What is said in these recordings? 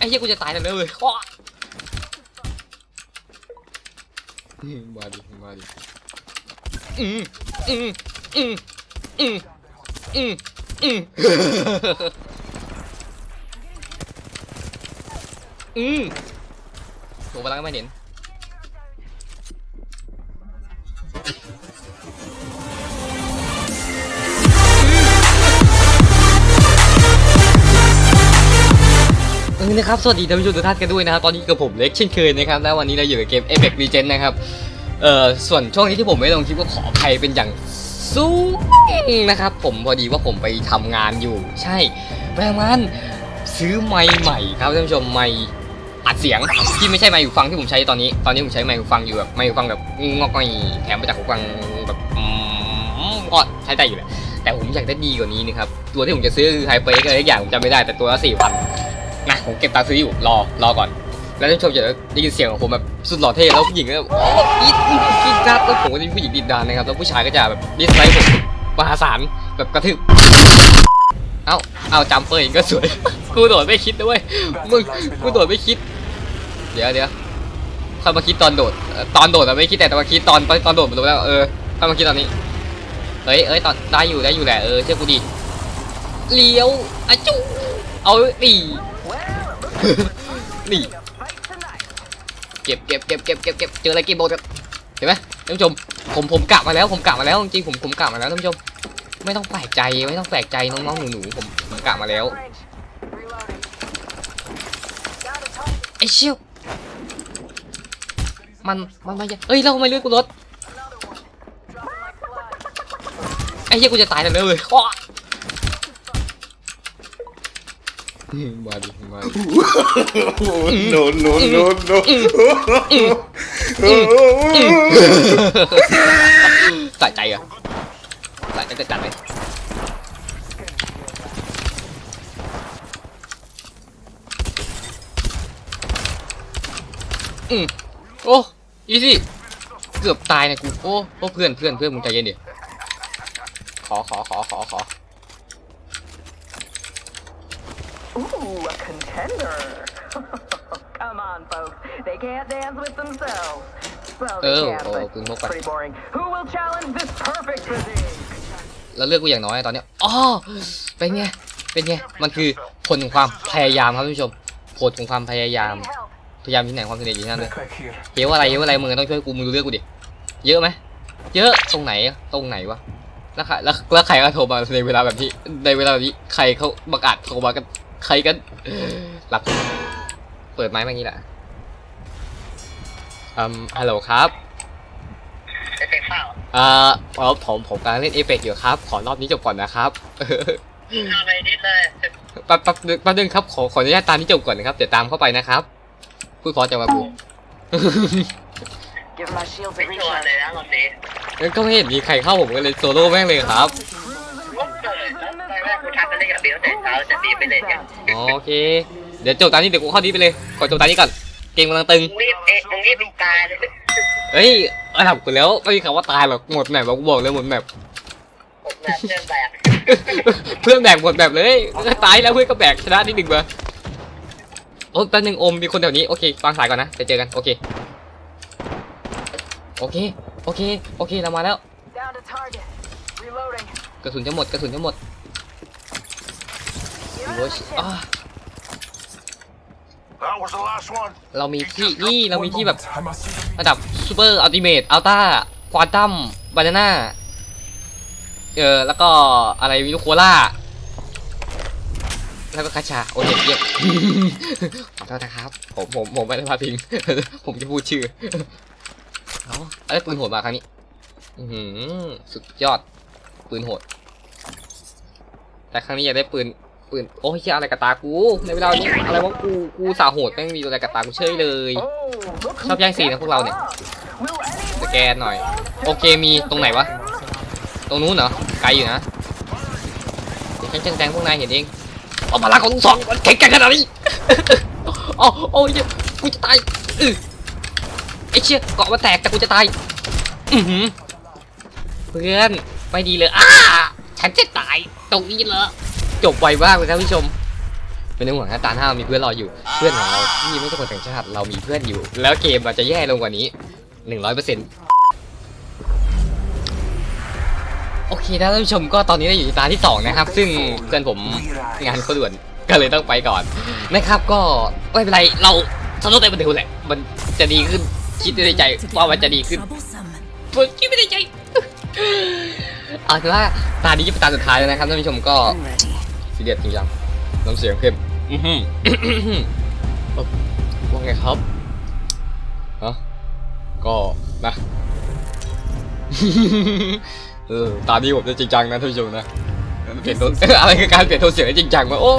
ไอ้เหี้ยกูจะตายแล้วเลยอ้อมาดิมาดิอืมอืมอืมอืมอืมอืมอืมโหพลังก็ไม่เห็น เออนะครับ สวัสดีท่านผู้ชมทุกท่านกันด้วยนะครับ ตอนนี้กับผมเล็กเช่นเคยนะครับ แล้ววันนี้เราอยู่กับเกม Apex Legends นะครับ เอ่อ ส่วนช่วงนี้ที่ผมไม่ลงคลิปก็ขออภัยเป็นอย่างสูงนะครับ ผมพอดีว่าผมไปทำงานอยู่ ใช่ไปทำงานซื้อไมค์ใหม่ครับท่านผู้ชมไมค์อัดเสียงที่ไม่ใช่ไมค์หูฟังที่ผมใช้ตอนนี้ ตอนนี้ผมใช้ไมค์หูฟังอยู่แบบไมค์หูฟังแบบงอกง่อยแถมมาจากหูฟังแบบก็ใช้ได้อยู่แหละแต่ผมอยากได้ดีกว่านี้นะครับ ตัวที่ผมจะซื้อคือไฮเปอร์อะไรอย่างผมจำไม่ได้แต่ตัวละสี่พัน นะผมเก็บตังค์ซื้ออยู่รอรอก่อน แล้วท่านผู้ชมจะได้ยินเสียงของผมแบบสุดหล่อเท่แล้วผู้หญิงก็แบบโอ้อีดอีดนัดแล้วผมก็จะเป็นผู้หญิงดีดดานนะครับแล้วผู้ชายก็จะแบบดิสไลค์ผมมหาศาลแบบกระทืบเอ้าเอาจำเปอร์เองก็สวย กูโดดไม่คิดนะเว้ยมึงกูโดดไม่คิด เดี๋ยวเดี๋ยวค่อยมาคิดตอนโดด ตอนโดดอะไม่คิดแต่ตอนมาคิดตอนตอนโดดมาดูแล้วเออค่อยมาคิดตอนนี้เอ้ยเอ้ยตอนได้อยู่ได้อยู่แหละเออเชื่อกูดิเลี้ยวอะจูเอาดิ นี่ เก็บเก็บเก็บเก็บเก็บเก็บเจออะไรเก็บหมดครับเห็นไหมท่านผู้ชม ผมผมกะมาแล้ว ผมกะมาแล้วจริงผมผมกะมาแล้วท่านผู้ชม ไม่ต้องแปลกใจไม่ต้องแปลกใจน้องๆหนูๆผมผมกะมาแล้วไอ้เชี่ยวมันมันมาเอ้ยเราไม่เลือกกูรถไอ้เหี้ยกูจะตายแล้วเลยอ้อ มาดิมาดิ no, no, no, no. สะใจเหรอะสะใจจะจัดเลยอืมโอ้อีซี่เกือบตายนะกูโอ้โอ้เพื่อนเพื่อนเพื่อนมึงใจเย็นดิขอขอขอขอขอ Ooh, a contender. Come on, folks. They can't dance with themselves. Well, they Oh, can, oh, but good move. pretty boring. Who will challenge this perfect physique? แล้วเลือกกูอย่างน้อยตอนเนี้ยอ๋อเป็นไง เป็นไง มันคือผลของความพยายามครับท่านผู้ชม ผลของความพยายาม Need help. พยายามที่ไหนความสำเร็จอยู่ที่นั่นเลย Back here. เยอะอะไรเยอะอะไรมึงต้องช่วยกูมึงดูเรื่องกูดิ เยอะไหม เยอะตรงไหนอะตรงไหนวะ แล้วใครแล้วแล้วใครก็โทรมาในเวลาแบบนี้ในเวลาแบบนี้ใครเขาประกาศโทรมากัน ใครกันรับเปิดไม้มาอย่างนี้แหละอืมฮัลโหลครับจะเป็นเปล่าอ่าอ๋อผมผมกำลังเล่นเอเปกอยู่ครับ ขอรอบนี้จบก่อนนะครับทำไปนิดเลยแป๊บแป๊บนึงแป๊บนึงครับ ขอขออนุญาตตามนี้จบก่อนนะครับเดี๋ยวตามเข้าไปนะครับพูดขอจังหวะกู Give my shields ไม่ a ชัวร์ recharge. เลยนะรอบนี้งั้นก็ไม่เห็นมีใครเข้าผมก็เลยโซโล่แม่งเลยครับ เบลแต่เช้าจะรีบไปเล่นกันอ๋อโอเค เดี๋ยวจบตามนี้เดี๋ยวกูเข้านี้ไปเลยขอจบตามนี้ก่อน เกมกำลังตึง มึงรีบเอ๊ะมึงรีบปิดตายเลยเฮ้ยระดับกูแล้วไม่มีคำว่าตายหรอกหมดแมปแล้วกูบอกเลยหมดแมป ผมแบบเชื่อแบบเพื่อนแบกหมดแมปเลยตายแล้วเพื่อนก็แบกชนะนิดหนึ่งมาโอ้แป๊บนึงโอมมีคนแถวนี้โอเควางสายก่อนนะไปเจอกันโอเคโอเคโอเคโอเคเรามาแล้ว Down to target. Reloading. กระสุนจะหมดกระสุนจะหมด โอ้ยอ่า That was the last one. เรามีที่นี่เรามีที่แบบ I must see the ระดับซูเปอร์อัลติเมทอัลต้าควอนตัมบานาน่าเออแล้วก็อะไรวิลูโคล่าแล้วก็คาชาโอเคเยี่ยม ขอโทษนะครับ ผมผมผมไม่ได้พาดพิง ผมจะพูดชื่อ เอาอะไรปืนโหดมาครั้งนี้ อือหือสุดยอด ปืนโหด แต่ครั้งนี้อยากได้ปืน ปืนโอ้ยเหี้ยอะไรกับตากูในเวลานี้อะไรวะกูกูสาโหดแม่งมีอะไรกับตากูเฉยเลยชอบแย่งซีนะพวกเราเนี่ยสแกนหน่อย โอเคมีตรงไหนวะตรงนู้นเหรอไกลอยู่นะเดี๋ยวฉันจะแซงพวกนายเห็นเองเอามาลาของสองมันแข็งแกร่งขนาดนี้โอ้โอ้ยกูจะตายอือไอเชี่ยเกาะมาแตกแต่กูจะตายอือหือเพื่อนไม่ดีเลยอ้าฉันจะตายตรงนี้เหรอ จบไวมากเลยท่านผู้ชมเป็นห่วงนะตาหน้ามีเพื่อนรออยู่เพื่อนของเราที่ไม่ใช่คนต่างชาติเรามีเพื่อนอยู่ แล้วเกมมันจะแย่ลงกว่านี้หนึ่งร้อยเปอร์เซ็นต์โอเคนะท่านผู้ชมก็ตอนนี้เราอยู่ในตาที่สองนะครับ ซึ่งเพื่อนผมงานเขาด่วนก็เลยต้องไปก่อนนะครับก็ไม่เป็นไรเราสนุกแต่มันเดียวแหละ มันจะดีขึ้นคิดในใจว่ามันจะดีขึ้นผมคิดไม่ได้ใจเอาคือว่าตานี้จะเป็นตาสุดท้ายแล้วนะครับท่านผู้ชมก็ ซีเรียสจริงจังน้ำเสียงเข้มอื้อหือเอ้าว่าไงครับฮะก็นะเออตานี้ผมจะจริงจังนะท่านผู้ชมนะเปลี่ยนโทนอะไรคือการเปลี่ยนโทนเสียงให้จริงจังวะโอ้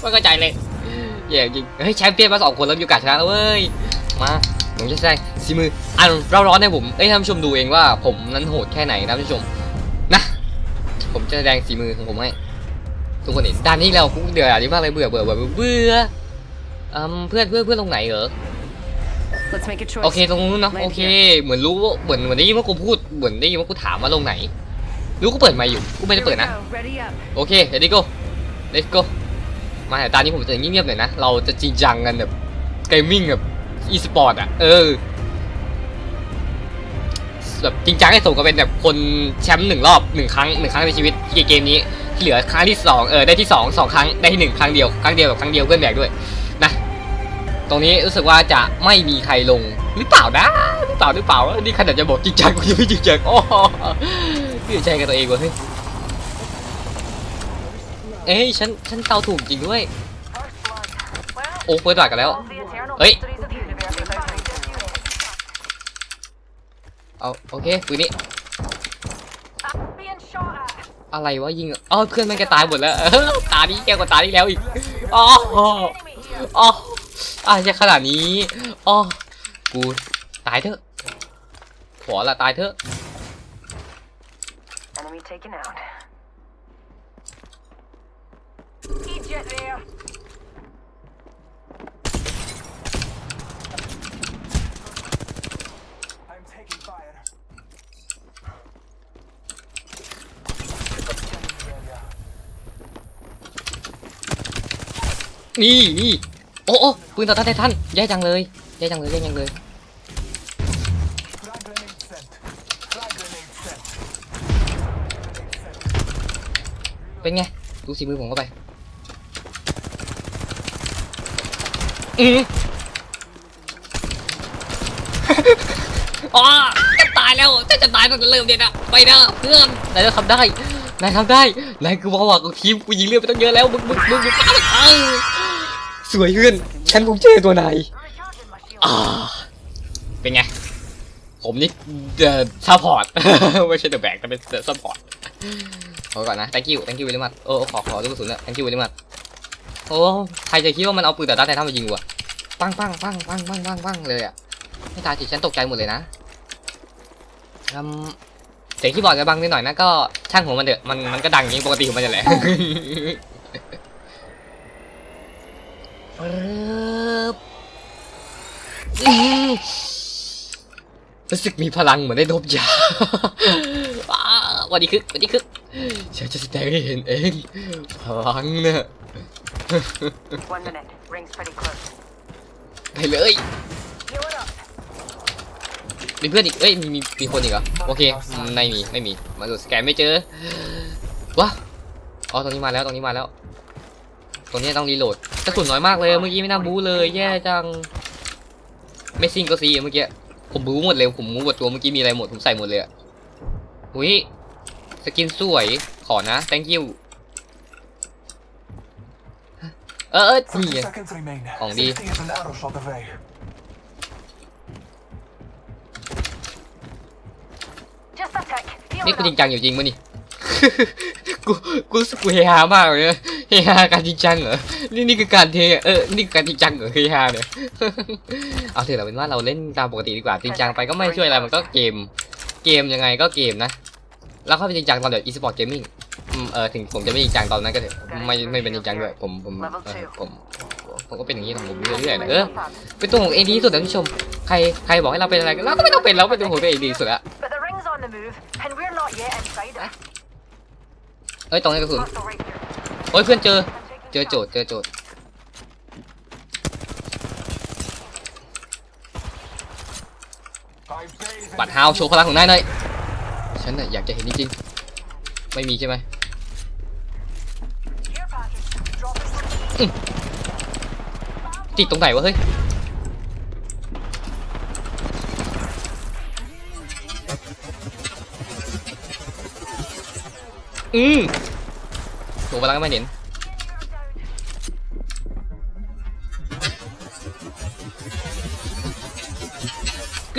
ไม่เข้าใจเลยแย่จริงเฮ้ยแชมเปี้ยนมาสองคนแล้วมีโอกาสชนะแล้วเว้ยมาผมจะแสดงสีมืออันเราร้อนให้ผมเอ้ยท่านผู้ชมดูเองว่าผมนั้นโหดแค่ไหนนะท่านผู้ชมนะผมจะแสดงสีมือของผมให้ ทุกคนเห็นด้านนี้แล้วกูเดือดอันนี้มากเลยเบื่อเบื่อเบื่อเบื่อเบื่ออืมเพื่อนเพื่อนเพื่อนตรงไหนเหรอ Let's make a choice. โอเคตรงนู้นเนาะ Land โอเค here. เหมือนรู้ว่าเหมือนเหมือนได้ยินว่ากูพูดเหมือนได้ยินว่ากูถามว่าลงไหนรู้กูเปิดไมค์อยู่กูไม่ได้ Here เปิ we ดนะ go. Ready up. โอเค let's go let's go มาแต่ตอนนี้ผมจะเงียบๆหน่อยนะเราจะจริงจังกันแบบเกมมิ่งแบบอีสปอร์ตอะเออแบบจริงจังให้สมกับเป็นแบบคนแชมป์หนึ่งรอบหนึ่งครั้งหนึ่งครั้งในชีวิตเกมนี้ที่ เหลือครั้งที่สองเออได้ที่สองสองครั้งได้ที่หนึ่งครั้งเดียวครั้งเดียวแบบครั้งเดียวเพื่อนแบกด้วยนะตรงนี้รู้สึกว่าจะไม่มีใครลงหรือเปล่านะหรือเปล่าหรือเปล่านี่ขนาดจะบอกจริงจังกูยังไม่จริงจังโอ้โหเสียใจกับตัวเองวะเฮ้ยเอ้ยฉันฉันเตาถูกจริงด้วยโอ้เปิดปากกันแล้ว Ê. เอาโอเคปืนนี้ อะไรวะยิงอ๋อเพื่อนมันแกตายหมดแล้วตานี้แกกว่าตาที่แล้วอีกอ๋ออ๋ออะจะขนาดนี้อ๋อกูตายเถอะขอละตายเถอะ นี่นี่โอ้โอ้ปืนต่อต้านไททันแย่จังเลยแย่จังเลยแย่จังเลยเป็นไงดูสีมือผมเข้าไปอืออ๋อจะตายแล้วจะจะตายตั้งแต่เริ่มเดียนะไปนะเพื่อนนายจะทำได้นายทำได้นายคือวาวาของทีมกูยิงเลือดไปตั้งเยอะแล้วมึงมึงมึงมึงตามไปเออ สวยเพื่อนฉันคงเจอตัวนายอ่าเป็นไง ผมนี่เอ่อซัพพอร์ต ไม่ใช่เดอะแบกแต่เป็นเดอะซัพพอร์ตขอก่อนนะ thank you thank you very much โอ้ขอขอลูกกระสุนเนี่ย thank you very much โอ้ใครจะคิดว่ามันเอาปืนแต่ต้านไททันมายิงวะปังปังปังปังปังปังปังเลยอะไม่ตายสิฉันตกใจหมดเลยนะอืมเสียงคีย์บอร์ดจะบังนิดหน่อยนะก็ช่างหัวมันเถอะมันมันก็ดังอย่างนี้ปกติของมันจะแหละ รู้สึกมีพลังเหมือนได้ดบยาว้าววันนี้คือวันนี้คือฉันจะแสดงให้เห็นเอง พลังเนี่ย One minute. Rings pretty close. ไปเลย Heal it up. มีเพื่อนอีกเอ้ย มีมีมีคนอีกเหรอ โอเค ไม่มี ไม่มี มาดูสแกนไม่เจอ วะ อ๋อ ตรงนี้มาแล้ว ตรงนี้มาแล้ว ตรงนี้ต้องรีโหลดกระสุนน้อยมากเลยเมื่อกี้ไม่น่าบู๊เลยแย่จังไม่ซิงก็ซีเมื่อกี้ผมบู๊หมดเลยผมบู๊หมดตัวเมื่อกี้มีอะไรหมดผมใส่หมดเลยอะหุยสกินสวยขอนะ thank you เออเออนี่ไง seconds remain. Còn đi. Safety is an arrow shot away. นี่กูจริงจังอยู่จริงมั้นี่ กูกูรู้สึกกูเฮฮามากเลยนะเฮฮาการจริงจังเหรอนี่นี่คือการเทเออนี่คือการจริงจังเหรอเฮฮาเนี่ยเอาเถอะเราเป็นว่าเราเล่นตามปกติดีกว่าจริงจังไปก็ไม่ช่วยอะไรมันก็เกม เกมยังไงก็เกมนะแล้วเข้าไปจริงจังตอนเดี๋ยว e-sport gaming อืมเออถึงผมจะไม่จริงจังตอนนั้นก็เถอะไม่ไม่เป็นจริงจังด้วยผมผมเออผมผมก็เป็นอย่างนี้ของผมเรื่อยๆนะเออเป็นตัวของเองดีที่สุดนะท่านผู้ชมใครใครบอกให้เราเป็นอะไรก็เราก็ไม่ต้องเป็นเราเป็นตัวของตัวเองดีที่สุดแล้ว เอ้ยตรงนี้กระสุน Hostile right here. โอ้ยเพื่อนเจอ I'm taking เจอโจทย์เจอโจทย์บัตรฮาวโชว์พลังของนายหน่อยฉันน่ะอยากจะเห็นจริงๆไม่มีใช่ไหมอืมติดตรงไหนวะเฮ้ย อืมโชว์พลังให้มันเห็น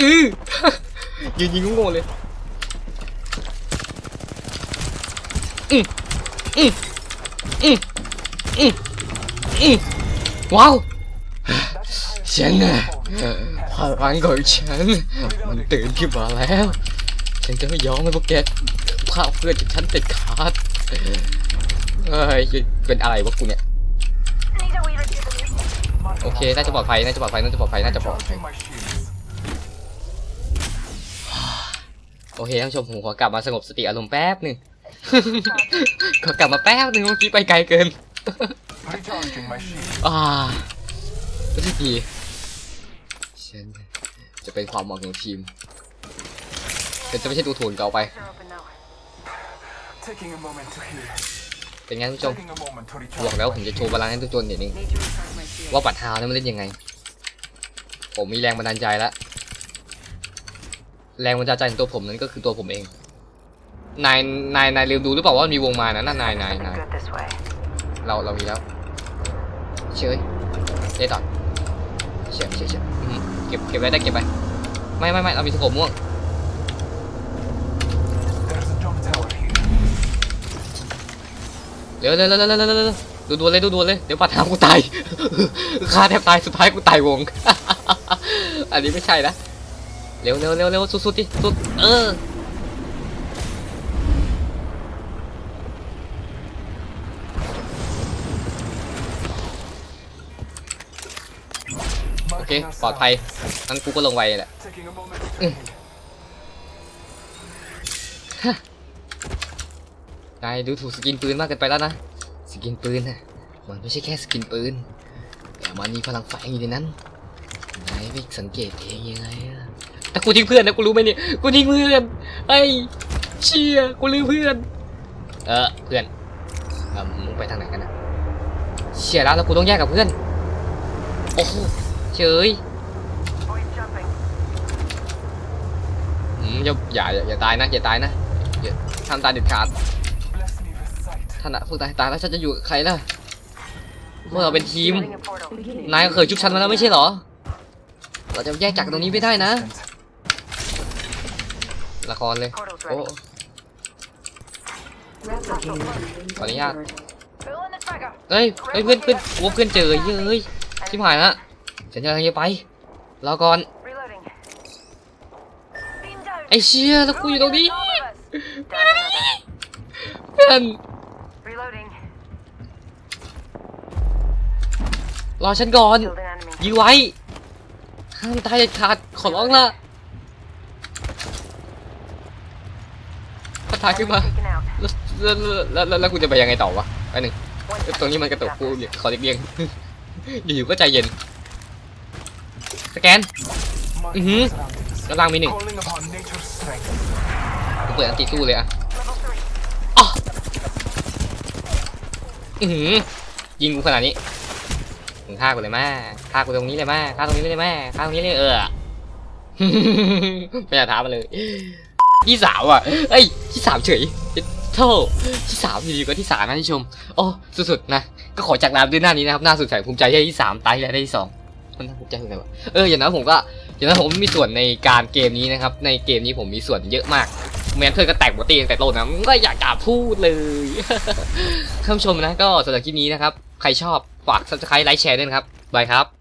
อือยืนยิงงงๆเลยอืมอืมอืมอืมอืมว้าวฉันน่ะพลังของฉันมันตื่นขึ้นมาแล้ว ฉันจะไม่ยอมให้พวกแกาเพื่อนฉันเด็ดขาดเอ้ยเป็นอะไรวะกูเนี่ย โอเค น่าจะปลอดภัย น่าจะปลอดภัย น่าจะปลอดภัย น่าจะปลอดภัย โอเคท่านผู้ชมผมขอกลับมาสงบสติอารมณ์แป๊บหนึ่งขอกลับมาแป๊บหนึ่งเมื่อกี้ไปไกลเกิน Recharging my shield. อ่าก็ทีฉันจะเป็นความหวังของทีมแต่จะไม่ใช่ตัวถ่วงเก่าไป Taking a moment to heal. เป็นไงท่านผู้ชม Taking a moment to บอก recharge. แล้วผมจะโชว์บาลานซ์ให้ทุกคนเห็นเอง Need to recharge my shield. ว่าปัดเท้าเนี่ยมันเล่นยังไง ผมมีแรงบันดาลใจแล้วแรงบันดาลใจของตัวผมนั้นก็คือตัวผมเอง นายนายนายลืมดูหรือเปล่าว่ามันมีวงมานะนั่นนายนายนาย Good this way. เราเรามีแล้วเชยเจ๊ต่อเชี่ยเชี่ยเชี่ยอืมเก็บเก็บไว้ได้เก็บไปไม่ไม่ไม่เรามีสโคปม่วง There's a jump tower here. เร็วเร็วเร็วเร็วเร็วเร็วเร็วดูดวนเลยดูดวนเลยเดี๋ยวปัดเท้ากูตายฆ่าแทบตายสุดท้ายกูตายวง อันนี้ไม่ใช่นะเร็วเร็วเร็วเร็วสุดๆดิสุดเออโอเคปลอดภัยงั้นกูก็ลงไวแหละ Taking a moment to heal. นายดูถูกสกินปืนมากเกินไปแล้วนะ สกินปืนน่ะ มันไม่ใช่แค่สกินปืน แต่มันมีพลังแฝงอยู่ในนั้น นายไม่สังเกตเองยังไงอะแต่กูทิ้งเพื่อนนะกูรู้ไหมเนี่ย กูทิ้งเพื่อน ไอ้เชี่ยกูลืมเพื่อน เออเพื่อนเออมึงไปทางไหนกันนะเชี่ยแล้วแล้วกูต้องแยกกับเพื่อน โอ้โหเฉย Void jumping. อืมอย่าอย่าอย่าตายนะอย่าตายนะอย่าทำตายเด็ดขาด with sight. ถ้านะพวกตายตายแล้วฉันจะอยู่กับใครล่ะพวกเราเป็นทีม Building a portal. นายก็เคยชุบฉันมาแล้วไม่ใช่เหรอ เราจะแยกจากตรงนี้ไม่ได้นะ ละครเลย Portal's โอ้ ready. ขออนุญาต Pulling the trigger. เอ้ยเอ้ยเพื่อนเพื่อนโอ้เพื่อนเจอเฮ้ยชิบหายละฉันจะจะไปรอก่อน Reloading. Beam down. ไอ้เชี่ยแล้วกูอยู่ตรงนี้ All of us. Down another. เพื่อน รอฉันก่อน ยื้อไว้ ห้ามตายเด็ดขาด ขอร้องละถ้าตายขึ้นมา แล้วแล้วแล้วแล้วกูจะไปยังไงต่อวะไปหนึ่งตรงนี้มันกระตุกกูเนี่ยขอเรียงอยู่ๆก็ใจเย็น สแกน My Mhm. surroundings. แล้วล่างมีหนึ่งกูเปิดอันติสู้เลยอะอ๋ออือหือยิงกูขนาดนี้ มึงฆ่ากูเลยแม่ฆ่ากูตรงนี้เลยแม่ฆ่าตรงนี้เลยแม่ฆ่าตรงนี้เลยเออไม่อยากท้ามันเลยที่สามอะเอ้ยที่สามเฉยโธ่ที่สามอยู่ดีก็ที่สามนะที่ชมโอ้สุดๆนะก็ขอจากลาด้วยหน้านี้นะครับหน้าสุดแสนภูมิใจที่ที่สามตายแล้วได้ที่สองมันน่าภูมิใจยังไงวะเอออย่างนั้นผมก็อย่างนั้นผมมีส่วนในการเกมนี้นะครับ ในเกมนี้ผมมีส่วนเยอะมากแมนเพื่อนก็แตกหมดตีตั้งแต่ต้นนะก็อยากจะพูดเลยท่านผู้ชมนะก็สำหรับคลิปนี้นะครับ ใครชอบฝาก subscribe ไลค์แชร์ด้วยนะครับบายครับ